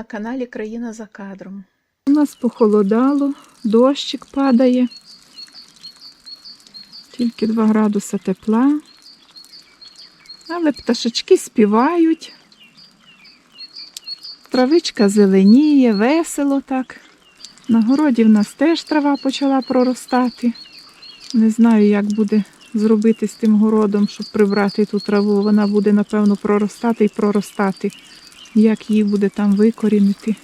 на каналі Країна за кадром. У нас похолодало, дощик падає. Тільки 2 градуси тепла. Але пташечки співають. Травичка зеленіє, весело так. На городі в нас теж трава почала проростати. Не знаю, як буде зробити з тим городом, щоб прибрати ту траву. Вона буде, напевно, проростати і проростати. Як її буде там викорінити.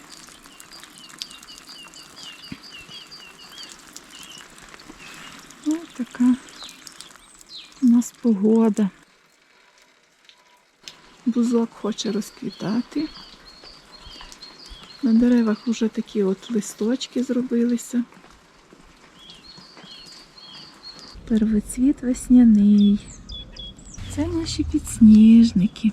Ось така у нас погода. Бузок хоче розквітати. На деревах вже такі от листочки зробилися. Первоцвіт весняний. Це наші підсніжники.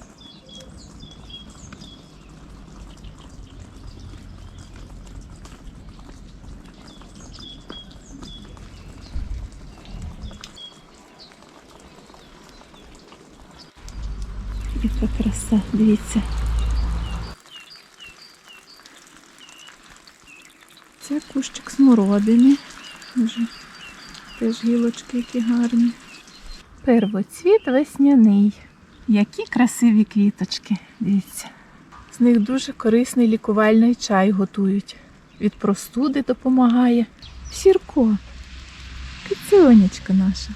Яка краса, дивіться. Це кущик смородини. Вже теж гілочки які гарні. Первоцвіт весняний. Які красиві квіточки, дивіться. З них дуже корисний лікувальний чай готують. Від простуди допомагає. Сірко, кицюнечка наша.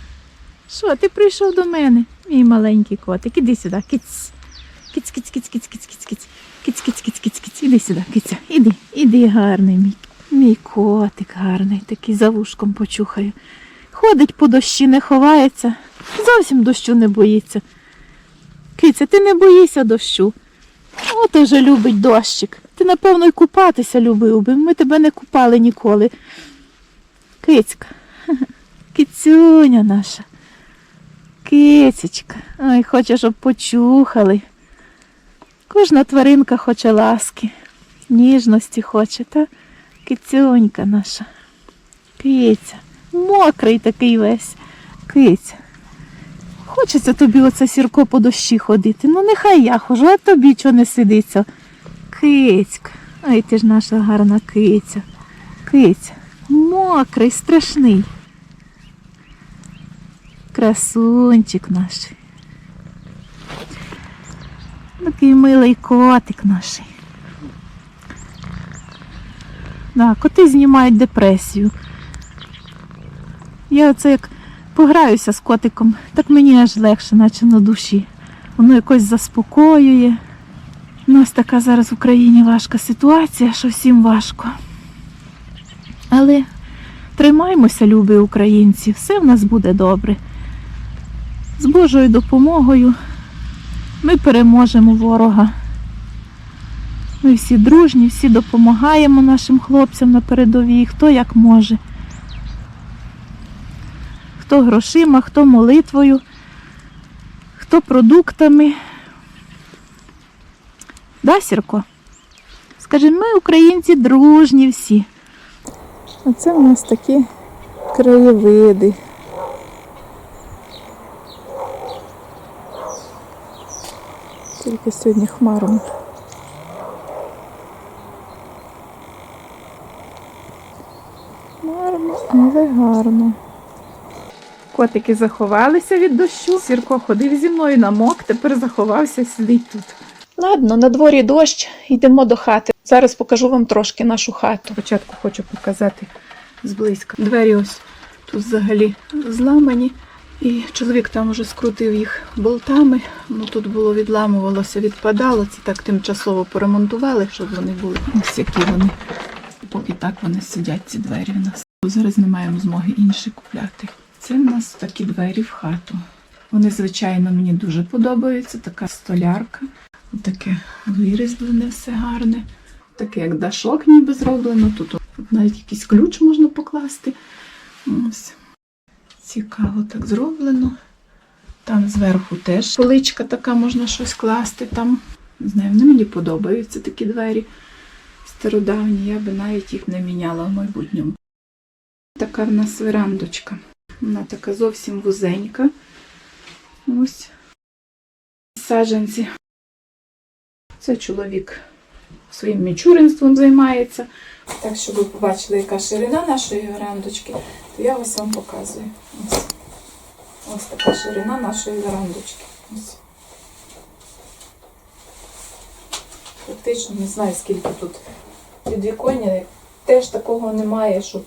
Що, ти прийшов до мене, мій маленький котик, іди сюди, киць. Киць, киць, киць, киць, киць, киць, киць. Киць, киць, киць, киць, киць. Іди сюди, киця. Іди, іди, гарний мій. Мій котик гарний, такий за вушком почухаю. Ходить по дощі, не ховається, зовсім дощу не боїться. Киця, ти не боїшся дощу. От уже любить дощик. Ти, напевно, й купатися любив би. Ми тебе не купали ніколи. Кицька, кицюня наша. Кицечка. Ой, хоче, щоб почухали. Кожна тваринка хоче ласки, ніжності хоче, та кицюнька наша. Киця. Мокрий такий весь. Киця. Хочеться тобі оце сірко по дощі ходити. Ну нехай я хожу, а тобі чого не сидиться. Кицька. Ой, ти ж наша гарна киця. Киця. Мокрий, страшний. Красунчик наш. Такий милий котик наш. Да, коти знімають депресію. Я оце як пограюся з котиком, так мені аж легше, наче на душі. Воно якось заспокоює. У нас така зараз в Україні важка ситуація, що всім важко. Але тримаймося, любі українці, все в нас буде добре. З Божою допомогою ми переможемо ворога. Ми всі дружні, всі допомагаємо нашим хлопцям на передовій, хто як може. Хто грошима, хто молитвою, хто продуктами. Да, Сірко? Скажи, ми українці дружні всі. Оце у нас такі краєвиди. Тільки сьогодні хмарно. Хмарно, але гарно. Котики заховалися від дощу. Сірко ходив зі мною намок, тепер заховався, сидить тут. Ладно, на дворі дощ, йдемо до хати. Зараз покажу вам трошки нашу хату. Спочатку хочу показати зблизька. Двері ось тут взагалі зламані. І чоловік там уже скрутив їх болтами. Ну тут було відламувалося, відпадало. Це так тимчасово поремонтували, щоб вони були. Ось які вони. Поки так вони сидять, ці двері в нас. Зараз не маємо змоги інші купляти. Це в нас такі двері в хату. Вони, звичайно, мені дуже подобаються. Така столярка. Таке вирізблене все гарне. Таке, як дашок ніби зроблено. Тут навіть якийсь ключ можна покласти. Ось. Цікаво так зроблено. Там зверху теж поличка така, можна щось класти там. Не знаю, вони мені подобаються такі двері стародавні. Я би навіть їх не міняла в майбутньому. Така в нас верандочка. Вона така зовсім вузенька. Ось саджанці. Це чоловік своїм мічуринством займається. Так, щоб ви побачили, яка ширина нашої верандочки, то я ось вам показую. Ось, ось така ширина нашої верандочки. Ось. Фактично не знаю, скільки тут підвіконня. Теж такого немає, щоб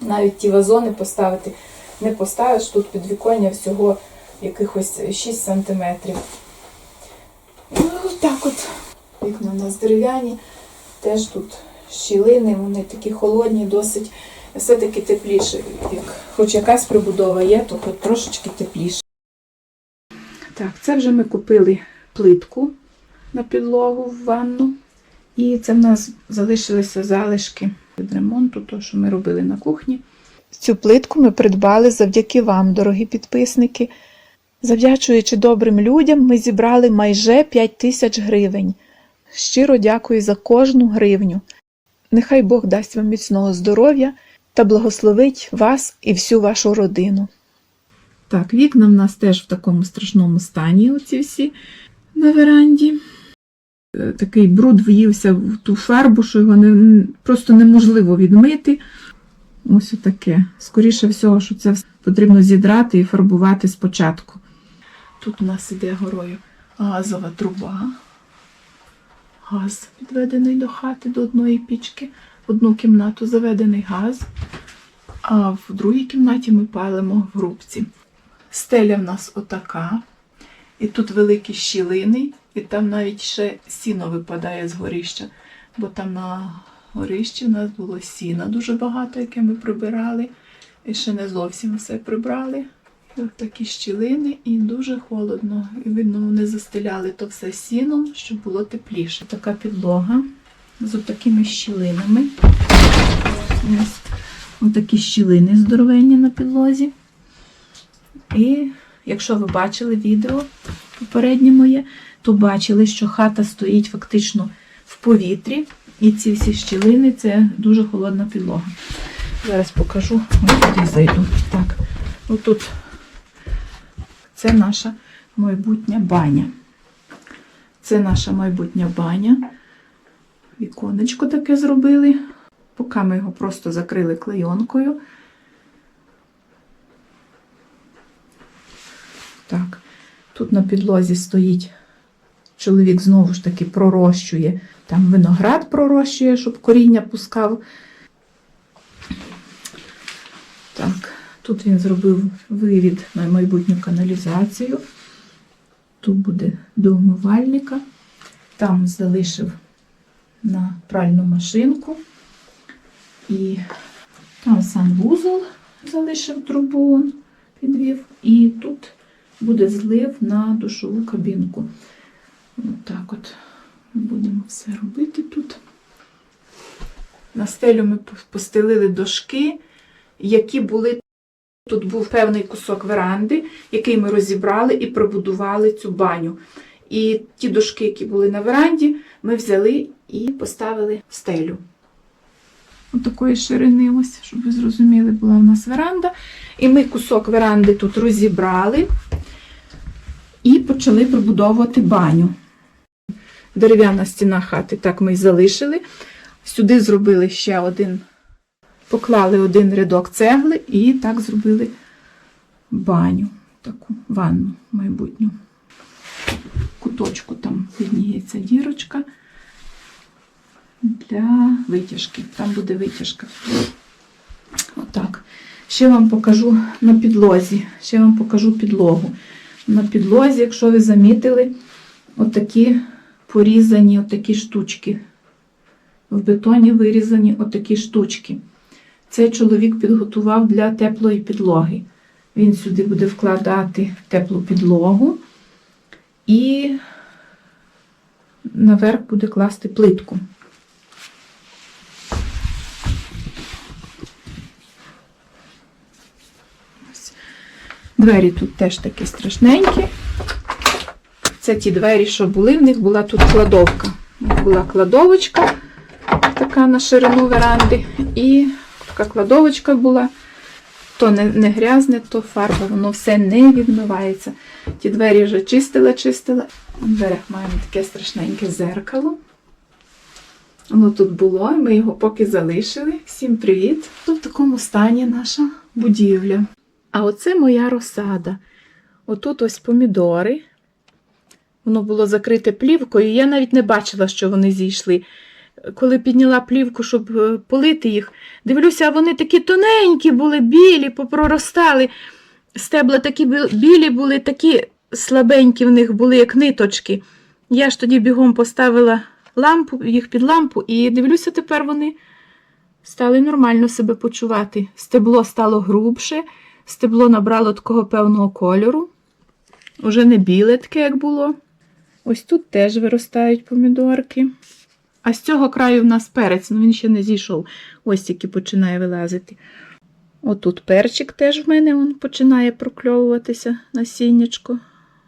навіть ті вазони поставити. Не поставиш тут підвіконня всього якихось 6 сантиметрів. Ну, так от. Вікна у нас дерев'яні, теж тут щілини, вони такі холодні, досить все-таки тепліше. Як хоч якась прибудова є, то хоч трошечки тепліше. Так, це вже ми купили плитку на підлогу в ванну. І це в нас залишилися залишки від ремонту, то, що ми робили на кухні. Цю плитку ми придбали завдяки вам, дорогі підписники. Завдячуючи добрим людям, ми зібрали майже 5 тисяч гривень. Щиро дякую за кожну гривню. Нехай Бог дасть вам міцного здоров'я та благословить вас і всю вашу родину. Так, вікна в нас теж в такому страшному стані, оці всі на веранді. Е, Такий бруд в'ївся в ту фарбу, що його не, просто неможливо відмити. Ось отаке. Скоріше всього, що це потрібно зідрати і фарбувати спочатку. Тут у нас іде горою газова труба. Газ підведений до хати, до одної пічки. В одну кімнату заведений газ, а в другій кімнаті ми палимо в грубці. Стеля в нас отака. І тут великі щілини, і там навіть ще сіно випадає з горища, бо там на горищі в нас було сіна дуже багато, яке ми прибирали. І ще не зовсім все прибрали. Такі щілини, і дуже холодно. І видно, вони застеляли то все сіном, щоб було тепліше. Така підлога з отакими щілинами. Ось отакі щілини здоровенні на підлозі. І якщо ви бачили відео попереднє моє, то бачили, що хата стоїть фактично в повітрі, і ці всі щілини це дуже холодна підлога. Зараз покажу, ось туди зайду. Так, отут це наша майбутня баня. Це наша майбутня баня. Віконечко таке зробили. Поки ми його просто закрили клейонкою. Так, тут на підлозі стоїть чоловік знову ж таки пророщує. Там виноград пророщує, щоб коріння пускав. Так, тут він зробив вивід на майбутню каналізацію. Тут буде до умивальника. Там залишив на пральну машинку. І там санвузол залишив трубу, підвів. І тут буде злив на душову кабінку. Отак от будемо все робити тут. На стелю ми постелили дошки, які були. Тут був певний кусок веранди, який ми розібрали і прибудували цю баню. І ті дошки, які були на веранді, ми взяли і поставили в стелю. Ось такої ширини, ось, щоб ви зрозуміли, була у нас веранда. І ми кусок веранди тут розібрали і почали прибудовувати баню. Дерев'яна стіна хати, так ми й залишили. Сюди зробили ще один, поклали один рядок цегли і так зробили баню, таку ванну майбутню. Куточку там видніється дірочка для витяжки. Там буде витяжка. Отак. Ще вам покажу на підлозі. Ще вам покажу підлогу. На підлозі, якщо ви замітили, отакі порізані отакі штучки. В бетоні вирізані отакі штучки. Цей чоловік підготував для теплої підлоги. Він сюди буде вкладати теплу підлогу і наверх буде класти плитку. Двері тут теж такі страшненькі. Це ті двері, що були, в них була тут кладовка. Була кладовочка така на ширину веранди. І така кладовочка була. То не, не грязне, то фарба, воно все не відмивається. Ті двері вже чистила, чистила. В дверях маємо таке страшненьке зеркало. Воно тут було, ми його поки залишили. Всім привіт! Тут в такому стані наша будівля. А оце моя розсада. Отут ось помідори. Воно було закрите плівкою, я навіть не бачила, що вони зійшли. Коли підняла плівку, щоб е, полити їх, дивлюся, вони такі тоненькі були, білі, попроростали. Стебла такі білі були, такі слабенькі в них були, як ниточки. Я ж тоді бігом поставила лампу, їх під лампу, і дивлюся, тепер вони стали нормально себе почувати. Стебло стало грубше, стебло набрало такого певного кольору. Уже не біле таке, як було. Ось тут теж виростають помідорки. А з цього краю в нас перець, ну він ще не зійшов. Ось тільки починає вилазити. Отут перчик теж в мене он починає прокльовуватися, насіннячко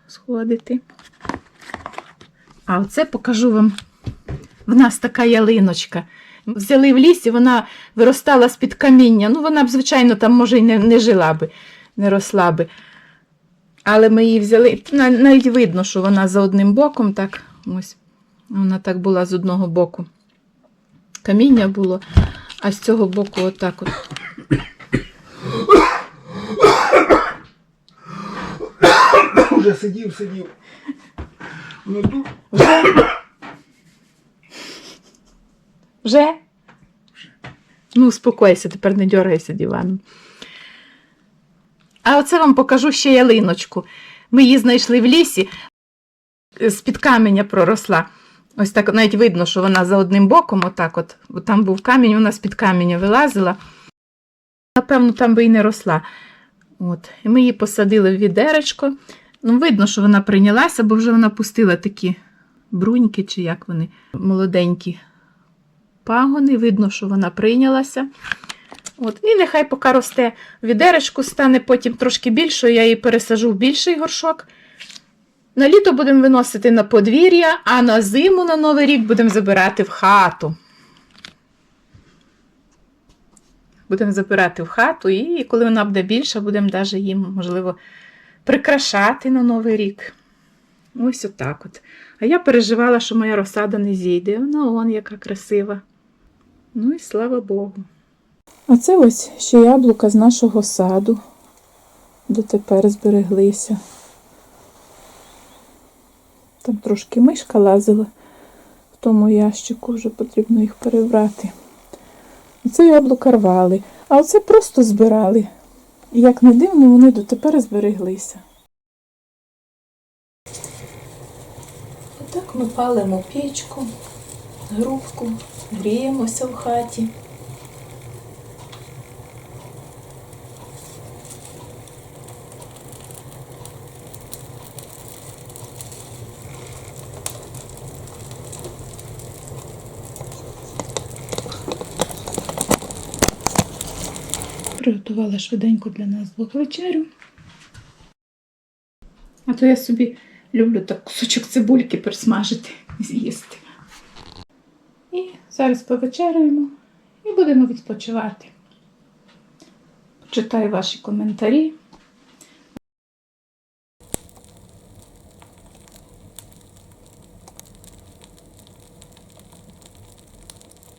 сходити. А оце покажу вам. В нас така ялиночка. Взяли в лісі, вона виростала з-під каміння. Ну, вона б, звичайно, там, може, і не, не жила би, не росла би. Але ми її взяли. Навіть видно, що вона за одним боком, так, ось. Вона так була з одного боку. Каміння було, а з цього боку отак от. Уже сидів, сидів. Ну тут Вже? Вже? Ну, успокойся, тепер не дергайся диваном. А оце вам покажу ще ялиночку. Ми її знайшли в лісі, з-під каменя проросла. Ось так навіть видно, що вона за одним боком, отак от, бо там був камінь, вона з-під каменя вилазила. Напевно, там би і не росла. От. І ми її посадили в відеречко. Ну, видно, що вона прийнялася, бо вже вона пустила такі бруньки, чи як вони, молоденькі пагони. Видно, що вона прийнялася. От. І нехай поки росте відеречку, стане потім трошки більшою, я її пересажу в більший горшок. На літо будемо виносити на подвір'я, а на зиму на Новий рік будемо забирати в хату. Будемо забирати в хату, і коли вона буде більша, будемо навіть їм, можливо, прикрашати на Новий рік. Ось отак от. А я переживала, що моя розсада не зійде. Вона он яка красива. Ну і слава Богу. А це ось ще яблука з нашого саду. Дотепер збереглися. Там трошки мишка лазила в тому ящику, вже потрібно їх перебрати. Оце яблука рвали, а оце просто збирали. І як не дивно, вони дотепер збереглися. Отак ми палимо пічку, грубку, гріємося в хаті. Приготувала швиденько для нас двох вечерю. А то я собі люблю так кусочок цибульки присмажити і з'їсти. І зараз повечеряємо і будемо відпочивати. Почитаю ваші коментарі.